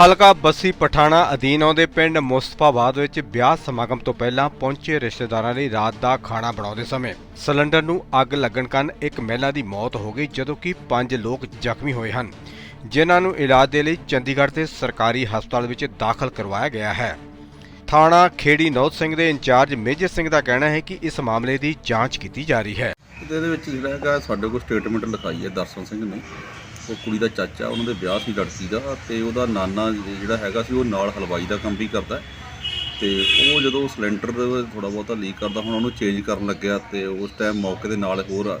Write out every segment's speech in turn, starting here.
ਹਲਕਾ ਬੱਸੀ ਪਠਾਣਾ ਅਧੀਨ ਆਉਂਦੇ ਪਿੰਡ ਮੁਸਤਫਾਬਾਦ ਵਿੱਚ ਵਿਆਹ ਸਮਾਗਮ ਤੋਂ ਪਹਿਲਾਂ ਪਹੁੰਚੇ ਰਿਸ਼ਤੇਦਾਰਾਂ ਲਈ ਰਾਤ ਦਾ ਖਾਣਾ ਬਣਾਉਂਦੇ ਸਮੇਂ ਸਿਲੰਡਰ ਨੂੰ ਅੱਗ ਲੱਗਣ ਕਾਰਨ ਇੱਕ ਮਹਿਲਾ ਦੀ ਮੌਤ ਹੋ ਗਈ, ਜਦੋਂ ਕਿ ਪੰਜ ਲੋਕ ਜ਼ਖਮੀ ਹੋਏ ਹਨ, ਜਿਨ੍ਹਾਂ ਨੂੰ ਇਲਾਜ ਦੇ ਲਈ ਚੰਡੀਗੜ੍ਹ ਦੇ ਸਰਕਾਰੀ ਹਸਪਤਾਲ ਵਿੱਚ ਦਾਖਲ ਕਰਵਾਇਆ ਗਿਆ ਹੈ। ਥਾਣਾ ਖੇੜੀ ਨੌਤ ਸਿੰਘ ਦੇ ਇੰਚਾਰਜ ਮੇਜਰ ਸਿੰਘ ਦਾ ਕਹਿਣਾ ਹੈ ਕਿ ਇਸ ਮਾਮਲੇ ਦੀ ਜਾਂਚ ਕੀਤੀ ਜਾ ਰਹੀ ਹੈ। ਇਹਦੇ ਵਿੱਚ ਜਿਹੜਾ ਹੈਗਾ, ਸਾਡੇ ਕੋਲ ਸਟੇਟਮੈਂਟ ਲਿਖਾਈ ਹੈ ਦਰਸ਼ਨ ਸਿੰਘ ਨੇ। ਉਹ ਕੁੜੀ ਦਾ ਚਾਚਾ, ਉਹਨਾਂ ਦੇ ਵਿਆਹ ਸੀ ਲੜਕੀ ਦਾ ਤੇ ਉਹਦਾ ਨਾਨਾ ਜਿਹੜਾ ਹੈਗਾ ਸੀ ਉਹ ਨਾਲ ਹਲਵਾਈ ਦਾ ਕੰਮ ਵੀ ਕਰਦਾ ਹੈ। ਤੇ ਉਹ ਜਦੋਂ ਸਿਲੰਡਰ ਥੋੜਾ ਬਹੁਤਾ ਲੀਕ ਕਰਦਾ, ਹੁਣ ਉਹਨੂੰ ਚੇਂਜ ਕਰਨ ਲੱਗਿਆ ਤੇ ਉਸ ਟਾਈਮ ਮੌਕੇ ਦੇ ਨਾਲ ਹੋਰ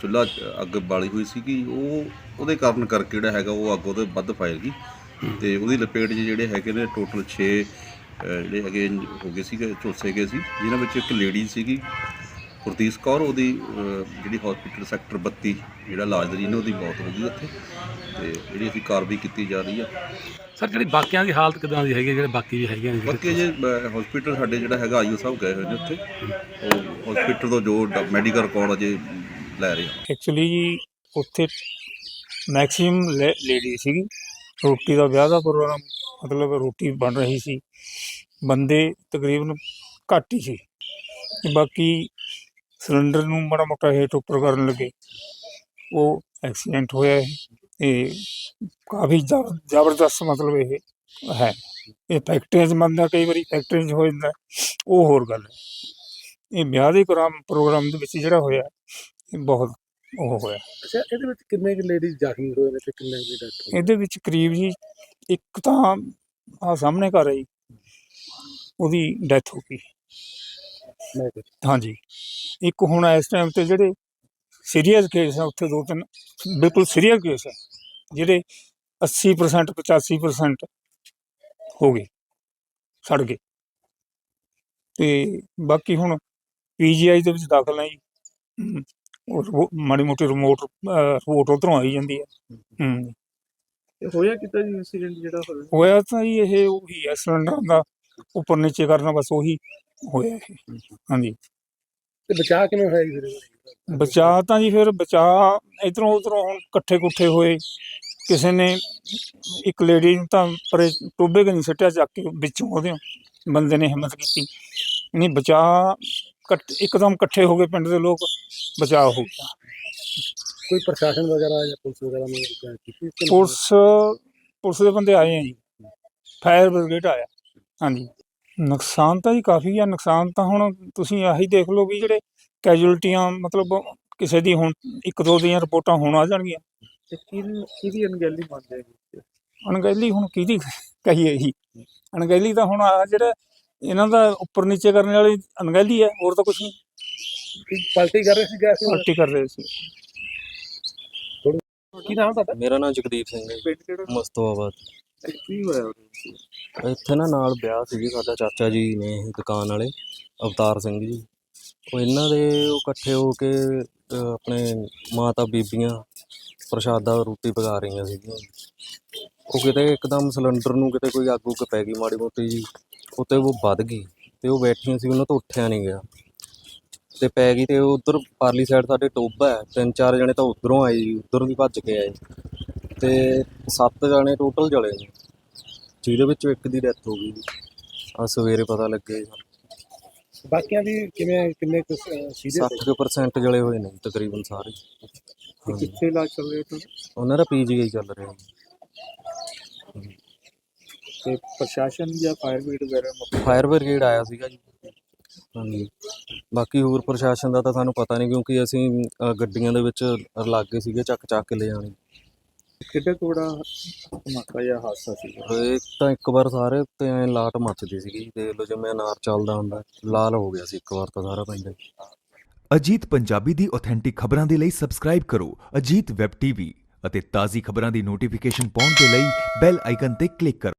ਚੁੱਲ੍ਹਾ ਅੱਗ ਬਾਲੀ ਹੋਈ ਸੀ ਕਿ ਉਹ, ਉਹਦੇ ਕਾਰਨ ਕਰਕੇ ਜਿਹੜਾ ਹੈਗਾ ਉਹ ਅੱਗ ਉਹਦੇ ਵੱਧ ਫੈਲ ਗਈ। ਤੇ ਉਹਦੀ ਲਪੇਟ 'ਚ ਜਿਹੜੇ ਹੈਗੇ ਨੇ ਟੋਟਲ 6 ਜਿਹੜੇ ਹੈਗੇ ਹੋ ਗਏ ਸੀਗੇ, ਝੁਲਸੇ ਗਏ ਸੀ, ਜਿਨ੍ਹਾਂ ਵਿੱਚ ਇੱਕ ਲੇਡੀ ਸੀਗੀ। ਗੁਰਦੀਸ਼ ਕੌਰ ਉਹਦੀ ਜਿਹੜੀ ਹਸਪੀਟਲ ਸੈਕਟਰ 32 ਜਿਹੜਾ ਇਲਾਜ ਦੇ ਨੇ ਉਹਦੀ ਮੌਤ ਹੋ ਗਈ ਉੱਥੇ ਤੇ ਜਿਹੜੀ ਅਸੀਂ ਕਾਰਵਾਈ ਕੀਤੀ ਜਾ ਰਹੀ ਆ। ਸਰ ਜਿਹੜੀ ਬਾਕੀਆਂ ਦੀ ਹਾਲਤ ਕਿਦਾਂ ਦੀ ਹੈਗੀ ਹੈ, ਜਿਹੜੇ ਬਾਕੀ ਵੀ ਹੈਗੇ ਨੇ? ਬਾਕੀ ਜੇ ਹਸਪੀਟਲ ਸਾਡੇ ਜਿਹੜਾ ਹੈਗਾ ਆਈਓ ਸਾਹਿਬ ਗਏ ਹੋਏ ਨੇ ਉੱਥੇ। ਉਹ ਹਸਪੀਟਲ ਤੋਂ ਜੋ ਮੈਡੀਕਲ ਰਿਕਾਰਡ ਅਜੇ ਲੈ ਰਹੇ ਆ। ਐਕਚੁਅਲੀ ਜੀ ਉੱਥੇ ਮੈਕਸਿਮਮ ਲੇਡੀ ਸੀਗੀ। ਰੋਟੀ ਦਾ ਵਿਆਹ ਦਾ ਪ੍ਰੋਗਰਾਮ ਮਤਲਬ ਰੋਟੀ ਬਣ ਰਹੀ ਸੀ। ਬੰਦੇ ਤਕਰੀਬਨ ਘੱਟ ਹੀ ਸੀ। ਬਾਕੀ ਸਿਲੰਡਰ ਨੂੰ ਮਾੜਾ ਮੋਟਾ ਹੇਠ ਉੱਪਰ ਕਰਨ ਲੱਗੇ। ਉਹ ਐਕਸੀਡੈਂਟ ਹੋਇਆ ਹੈ ਤੇ ਕਾਫੀ ਜ਼ਬ- ਜ਼ਬਰਦਸਤ ਮਤਲਬ ਇਹ ਹੈ। ਇਹ ਫੈਕਟਰੀਆਂ 'ਚ ਮੰਨਦਾ ਕਈ ਵਾਰੀ ਫੈਕਟਰੀਆਂ 'ਚ ਹੋ ਜਾਂਦਾ। ਉਹ ਹੋਰ ਗੱਲ ਹੈ। ਇਹ ਵਿਆਹ ਦੇ ਪ੍ਰੋਗਰਾਮ ਪ੍ਰੋਗਰਾਮ ਦੇ ਵਿੱਚ ਜਿਹੜਾ ਹੋਇਆ ਇਹ ਬਹੁਤ ਉਹ ਹੋਇਆ। ਅੱਛਾ ਇਹਦੇ ਵਿੱਚ ਕਿੰਨੇ ਕੁ ਲੇਡੀਜ਼ ਜ਼ਖਮੀ ਹੋਏ ਨੇ ਤੇ ਕਿੰਨੇ ਦੀ ਡੈਥ ਹੋਈ ਇਹਦੇ ਵਿੱਚ ਕਰੀਬ ਜੀ ਇੱਕ ਤਾਂ ਆ ਸਾਹਮਣੇ ਘਰ ਹੈ ਜੀ। ਉਹਦੀ ਡੈਥ ਹੋ ਗਈ। ਹਾਂਜੀ। ਇੱਕ ਹੁਣ ਇਸ ਟਾਈਮ ਤੇ ਜਿਹੜੇ ਸੀਰੀਅਸ ਕੇਸ ਆ ਉੱਥੇ ਦੋ ਤਿੰਨ ਬਿਲਕੁਲ ਸੀਰੀਅਸ ਕੇਸ ਆ ਜਿਹੜੇ 80% 85% ਹੋ ਗਏ ਸੜ ਗਏ। ਤੇ ਬਾਕੀ ਹੁਣ ਪੀਜੀਆਈ ਦੇ ਵਿੱਚ ਦਾਖਲ ਹੈ ਜੀ। ਉਹ ਮਾੜੀ ਮੋਟੀ ਰਿਮੋਟ ਰਿਪੋਰਟ ਉਧਰੋਂ ਆਈ ਜਾਂਦੀ ਹੈ। ਹੂੰ ਹੋਇਆ ਕਿਦਾਂ ਜੀ ਇਨਸੀਡੈਂਟ ਜਿਹੜਾ ਹੋਇਆ? ਹੋਇਆ ਤਾਂ ਜੀ ਇਹ ਉਹੀ ਹੈ ਸਿਲੰਡਰ ਦਾ ਉੱਪਰ ਨੀਚੇ ਕਰਨਾ ਬਸ ਉਹੀ ਹੋਇਆ ਇਹ। ਹਾਂਜੀ। ਤੇ ਬਚਾਅ ਕਿਵੇਂ ਹੋਇਆ ਜੀ ਫਿਰ? ਬਚਾ ਤਾਂ ਜੀ ਫਿਰ ਬਚਾ ਇਧਰੋਂ ਉਧਰੋਂ ਹੁਣ ਇਕੱਠੇ ਕੁੱਠੇ ਹੋਏ। ਕਿਸੇ ਨੇ ਇੱਕ ਲੇਡੀ ਨੂੰ ਤਾਂ ਪਰੇ ਟੋਬੇ ਕਿ ਨਹੀਂ ਸੱਟਿਆ ਚੱਕ ਕੇ ਵਿੱਚੋਂ ਉਹਦੇ ਬੰਦੇ ਨੇ ਹਿੰਮਤ ਕੀਤੀ। ਨਹੀਂ ਬਚਾ ਇੱਕਦਮ ਇਕੱਠੇ ਹੋ ਗਏ ਪਿੰਡ ਦੇ ਲੋਕ ਬਚਾ ਹੋ ਗਿਆ। ਕੋਈ ਪ੍ਰਸ਼ਾਸਨ ਵਗੈਰਾ ਜਾਂ ਪੁਲਿਸ ਵਗੈਰਾ ਨੇ ਨਹੀਂ? ਪੁਲਿਸ ਪੁਲਿਸ ਦੇ ਬੰਦੇ ਆਏ ਆ ਜੀ। ਫਾਇਰ ਬ੍ਰਿਗੇਡ ਆਇਆ। ਹਾਂਜੀ। ਨੁਕਸਾਨ ਤਾਂ ਜੀ ਕਾਫੀ ਆ ਨੁਕਸਾਨ ਤਾਂ ਹੁਣ ਤੁਸੀਂ ਆਹੀ ਦੇਖ ਲਓ ਵੀ ਜਿਹੜੇ ਕੈਜੂਅਲਟੀਆਂ ਮਤਲਬ ਕਿਸੇ ਦੀ ਹੁਣ ਇੱਕ ਦੋ ਦੀਆਂ ਰਿਪੋਰਟਾਂ ਹੁਣ ਆ ਜਾਣਗੀਆਂ। ਤੇ ਕਿਹਦੀ ਕਿਹਦੀ ਅਣਗਹਿਲੀ ਮੰਨਦੇ ਜੀ? ਅਣਗਹਿਲੀ ਹੁਣ ਕਿਹਦੀ ਕਹੀਏ ਜੀ? ਅਣਗਹਿਲੀ ਤਾਂ ਹੁਣ ਆ ਜਿਹੜਾ ਇਹਨਾਂ ਦਾ ਉੱਪਰ ਨੀਚੇ ਕਰਨ ਵਾਲੀ ਅਣਗਹਿਲੀ ਹੈ ਹੋਰ ਤਾਂ ਕੁਝ ਨਹੀਂ। ਕੀ ਪਲਟੀ ਕਰ ਰਹੇ ਸੀ ਗੈਸ? ਪਾਰਟੀ ਕਰ ਰਹੇ ਸੀ। ਕੀ ਨਾਮ ਤੁਹਾਡਾ? ਮੇਰਾ ਨਾਮ ਜਗਦੀਪ ਸਿੰਘ ਹੈ ਪਿੰਡ ਕਿਹੜਾ? ਮਸਤੋਆਬਾਦ ਤੇ ਕੀ ਹੋਇਆ ਉਹਦੇ ਇੱਥੇ ਨਾ ਨਾਲ ਵਿਆਹ ਸੀਗੀ ਸਾਡਾ ਚਾਚਾ ਜੀ ਨੇ ਦੁਕਾਨ ਵਾਲੇ ਅਵਤਾਰ ਸਿੰਘ ਜੀ। ਉਹ ਇਹਨਾਂ ਦੇ ਉਹ ਇਕੱਠੇ ਹੋ ਕੇ ਅਹ, ਆਪਣੇ ਮਾਤਾ ਬੀਬੀਆਂ ਪ੍ਰਸ਼ਾਦਾ ਰੋਟੀ ਪਕਾ ਰਹੀਆਂ ਸੀਗੀਆਂ। ਉਹ ਕਿਤੇ ਇੱਕਦਮ ਸਿਲੰਡਰ ਨੂੰ ਕਿਤੇ ਕੋਈ ਅੱਗ ਉੱਗ ਪੈ ਗਈ ਮਾੜੀ ਮੋਟੀ ਜੀ ਉੱਤੇ ਉਹ ਵੱਧ ਗਈ ਤੇ ਉਹ ਬੈਠੀਆਂ ਸੀ ਉਹਨਾਂ ਤੋਂ ਉੱਠਿਆ ਨਹੀਂ ਗਿਆ। ਤੇ ਪੈ ਗਈ ਤੇ ਉਧਰ ਪਾਰਲੀ ਸਾਈਡ ਸਾਡੇ ਟੋਬਾ ਹੈ ਤਿੰਨ ਚਾਰ ਜਣੇ ਤਾਂ ਉਧਰੋਂ ਆਏ ਜੀ ਉਧਰ ਵੀ ਭੱਜ ਕੇ ਆਏ। ਤੇ ਸੱਤ ਜਣੇ ਟੋਟਲ ਜਲੇ ਨੇ। ਜਿਹਦੇ ਵਿੱਚੋਂ ਇੱਕ ਦੀ ਡੈਥ ਹੋ ਗਈ ਆ ਸਵੇਰੇ ਪਤਾ ਲੱਗੇ ਬਾਕੀਆਂ ਦੀ ਕਿਵੇਂ ਕਿੰਨੇ ਕੁ ਸੀਰੀਅਸ 60% ਜਲੇ ਹੋਏ ਨੇ ਤਕਰੀਬਨ ਸਾਰੇ। ਕਿੱਥੇ ਇਲਾਜ ਚੱਲ ਰਿਹਾ ਉਹਨਾਂ ਦਾ ਪੀਜੀਆਈ ਚੱਲ ਰਿਹਾ। ਤੇ ਪ੍ਰਸ਼ਾਸਨ ਜਾਂ ਫਾਇਰ ਬ੍ਰਿਗੇਡ ਵਗੈਰਾ ਫਾਇਰ ਬ੍ਰਿਗੇਡ ਆਇਆ ਸੀਗਾ ਜੀ। ਹਾਂਜੀ। ਬਾਕੀ ਹੋਰ ਪ੍ਰਸ਼ਾਸਨ ਦਾ ਤਾਂ ਸਾਨੂੰ ਪਤਾ ਨਹੀਂ ਕਿਉਂਕਿ ਅਸੀਂ ਅ, ਗੱਡੀਆਂ ਦੇ ਵਿੱਚ ਲਾਗੇ ਸੀਗੇ ਚੱਕ ਚੱਕ ਕੇ ਲੈ ਜਾਣੇ। ਕਿੱਡਾ ਕੋੜਾ ਧਮਾਕਾ ਜਾਂ ਹਾਦਸਾ ਸੀ। ਇੱਕ ਤਾਂ ਇੱਕ ਵਾਰ ਸਾਰੇ ਤੇ ਐ ਲਾਟ ਮੱਚਦੀ ਸੀਗੀ। ਦੇਖ ਲਓ ਜਿਵੇਂ ਅਨਾਰ ਚੱਲਦਾ ਹੁੰਦਾ ਲਾਲ ਹੋ ਗਿਆ ਸੀ ਇੱਕ ਵਾਰ ਤਾਂ ਸਾਰਾ ਪਿੰਡ। ਅਜੀਤ ਪੰਜਾਬੀ ਦੀ ਆਥੈਂਟਿਕ ਖਬਰਾਂ ਦੇ ਲਈ ਸਬਸਕ੍ਰਾਈਬ ਕਰੋ ਅਜੀਤ ਵੈਬ ਟੀਵੀ ਅਤੇ ਤਾਜ਼ੀ ਖਬਰਾਂ ਦੀ ਨੋਟੀਫਿਕੇਸ਼ਨ ਪਾਉਣ ਦੇ ਲਈ ਬੈਲ ਆਈਕਨ ਤੇ ਕਲਿੱਕ ਕਰੋ।